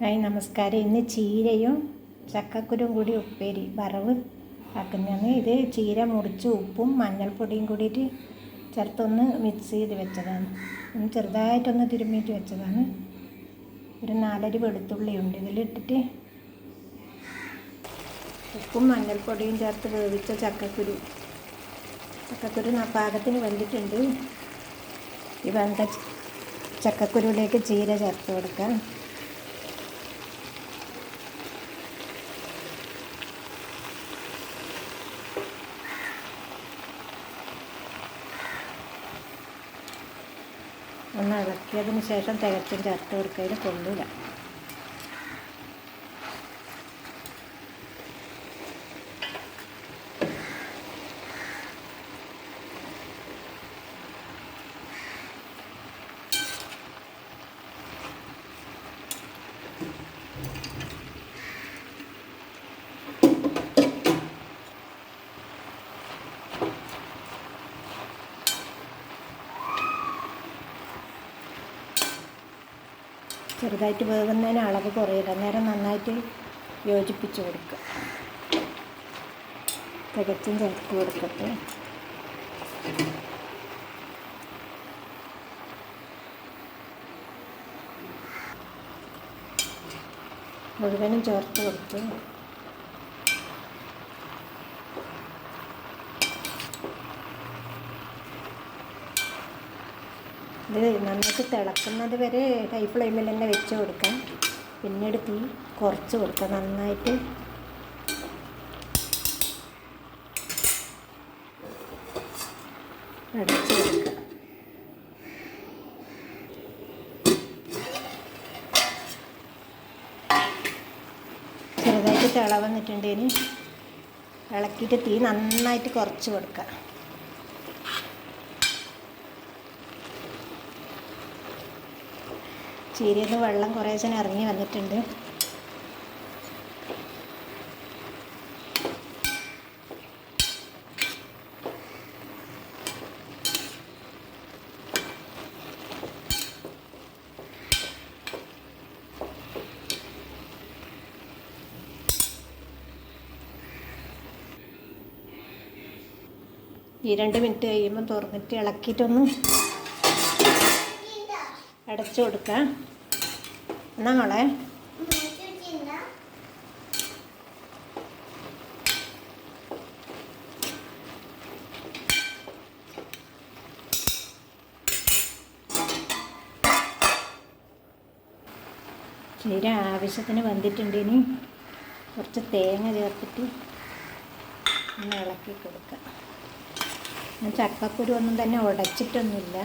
Hi നമസ്കാരം. ഇന്ന് ചീരയും ചക്കക്കുരും കൂടി ഉപ്പേരി വറവ് ആക്കുന്നതാണ്. ഇത് ചീര മുറിച്ച് ഉപ്പും മഞ്ഞൾപ്പൊടിയും കൂടിയിട്ട് ചേർത്തൊന്ന് മിക്സ് ചെയ്ത് വെച്ചതാണ്. ഒന്ന് ചെറുതായിട്ടൊന്ന് തിരുമ്മിയിട്ട് വെച്ചതാണ്. ഒരു നാലരി വെളുത്തുള്ളി ഉണ്ട്. ഇതിലിട്ടിട്ട് ഉപ്പും മഞ്ഞൾപ്പൊടിയും ചേർത്ത് വേവിച്ച ചക്കക്കുരു. ചക്കക്കുരു പാകത്തിന് വെന്തിട്ടുണ്ട്. ഈ വെന്ത ചക്കക്കുരുവിലേക്ക് ചീര ചേർത്ത് കൊടുക്കാം. ഒന്ന് ഇളക്കിയതിന് ശേഷം തികച്ചും ചേർത്ത് കൊടുക്കയിൽ കൊള്ളില്ല ചെറുതായിട്ട് വേകുന്നതിന് അളവ് കുറയില്ല. അന്നേരം നന്നായിട്ട് യോജിപ്പിച്ച് കൊടുക്കുക. തികച്ചും ചേർത്ത് കൊടുക്കട്ടെ മുഴുവനും ചേർത്ത് കൊടുത്തു ഇത് നന്നായിട്ട് തിളക്കുന്നത് വരെ ഹൈ ഫ്ലെയിമിൽ തന്നെ വെച്ച് കൊടുക്കാം. പിന്നീട് തീ കുറച്ച് കൊടുക്കാം. നന്നായിട്ട്. അടച്ച് കൊടുക്കുക ചെറുതായിട്ട് തിള വന്നിട്ടുണ്ട് ഇനി ഇളക്കിയിട്ട് തീ നന്നായിട്ട് കുറച്ച് കൊടുക്കുക ചീരയിൽ നിന്ന് വെള്ളം കുറേശ്ശെ ഇറങ്ങി വന്നിട്ടുണ്ട്. ഈ രണ്ട് മിനിറ്റ് കഴിയുമ്പോൾ തുറന്നിട്ട് ഇളക്കിയിട്ടൊന്ന് അടച്ചു കൊടുക്കാം. എന്നാ മോളെ? ചീര ആവശ്യത്തിന് വന്നിട്ടുണ്ട് ഇനി. കുറച്ച് തേങ്ങ ചേർത്തിട്ട് ഒന്ന് ഇളക്കി കൊടുക്കാം. ഞാൻ ചക്കക്കുരു ഒന്നും തന്നെ ഉടച്ചിട്ടൊന്നുമില്ല.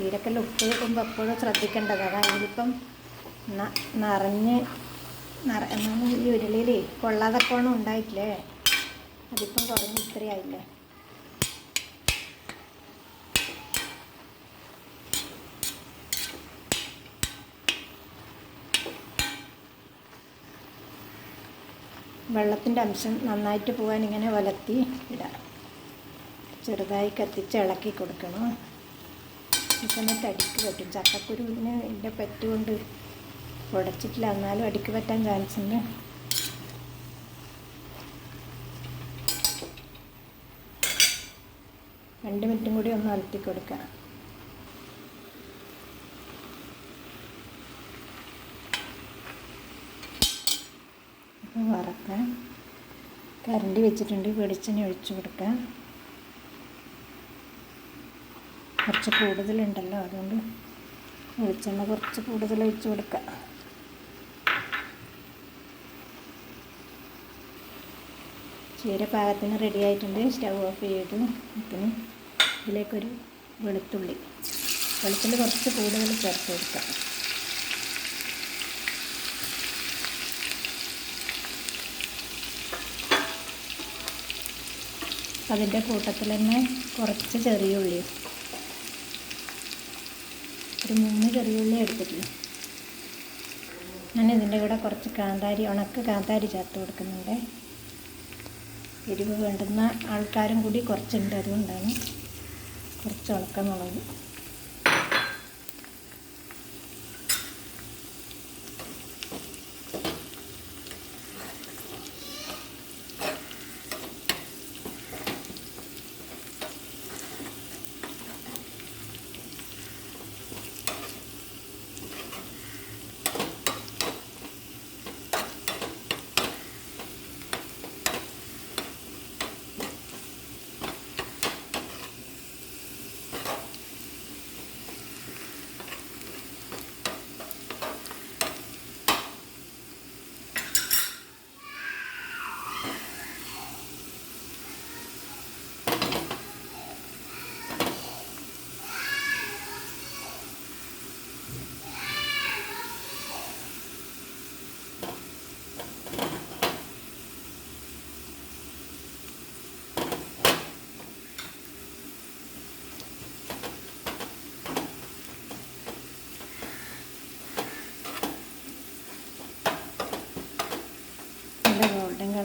ചീരക്കല്ല ഉപ്പ് വെക്കുമ്പോൾ എപ്പോഴും ശ്രദ്ധിക്കേണ്ടത്. അതാണ് ഇതിപ്പം നിറഞ്ഞ് നിറ ഈ ഉരുളിയിൽ കൊള്ളാതെ പോണം ഉണ്ടായിട്ടില്ലേ? അതിപ്പം കുറഞ്ഞ് ഇത്രയായില്ലേ? വെള്ളത്തിന്റെ അംശം നന്നായിട്ട് പോകാൻ ഇങ്ങനെ വലത്തി ഇടാം. ചെറുതായി കത്തിച്ച് ഇളക്കി കൊടുക്കണം. ഈ തടിക്ക് പറ്റും. ചക്കക്കുരുവിന് എന്റെ പറ്റുകൊണ്ട് ഉടച്ചിട്ടില്ല. എന്നാലും അടിക്ക് പറ്റാൻ ചാൻസ് ഉണ്ട്. രണ്ട് മിനിറ്റും കൂടി ഒന്ന് അലത്തി കൊടുക്കാം. അപ്പോൾ വറക്കാം. കരണ്ടി വെച്ചിട്ടുണ്ട്. വെളിച്ചെണ്ണ ഒഴിച്ചു കൊടുക്കാം. കുറച്ച് കൂടുതലുണ്ടല്ലോ. അതുകൊണ്ട് വെളിച്ചെണ്ണ കുറച്ച് കൂടുതൽ ഒഴിച്ച് കൊടുക്കാം. ചീര പാകത്തിന് റെഡി ആയിട്ടുണ്ട്. സ്റ്റൗ ഓഫ് ചെയ്തു പിന്നെ ഇതിലേക്കൊരു വെളുത്തുള്ളി. വെളുത്തുള്ളി കുറച്ച് കൂടുതൽ ചേർത്ത് കൊടുക്കാം. അതിന്റെ കൂട്ടത്തിൽ തന്നെ കുറച്ച് ചെറിയ ഉള്ളി ഒരു മൂന്ന് ചെറിയ ഉള്ളി എടുത്തിട്ടില്ല ഞാൻ ഇതിന്റെ കൂടെ കുറച്ച് കാന്താരി ഉണക്ക കാന്താരി ചേർത്ത് കൊടുക്കുന്നുണ്ട്. എരിവ് വേണ്ടുന്ന ആൾക്കാരും കൂടി കുറച്ചുണ്ട് അതുകൊണ്ടാണ് കുറച്ച് ഉണക്കമുളക്.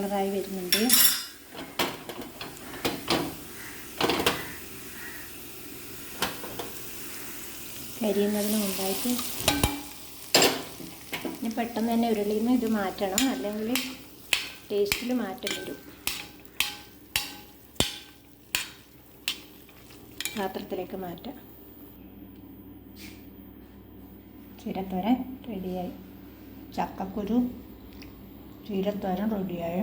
കളറായി വരുന്നുണ്ട്. കരിയുന്നതിന് മുമ്പായിട്ട് ഇനി പെട്ടെന്ന് തന്നെ ഉരുളിയിൽ നിന്ന് ഇത് മാറ്റണം. അല്ലെങ്കിൽ ടേസ്റ്റിൽ മാറ്റം വരും. പാത്രത്തിലേക്ക് മാറ്റാം. ചീരത്തോരൻ റെഡിയായി ചക്കക്കുരു ചീരത്തോരൻ റെഡിയായി?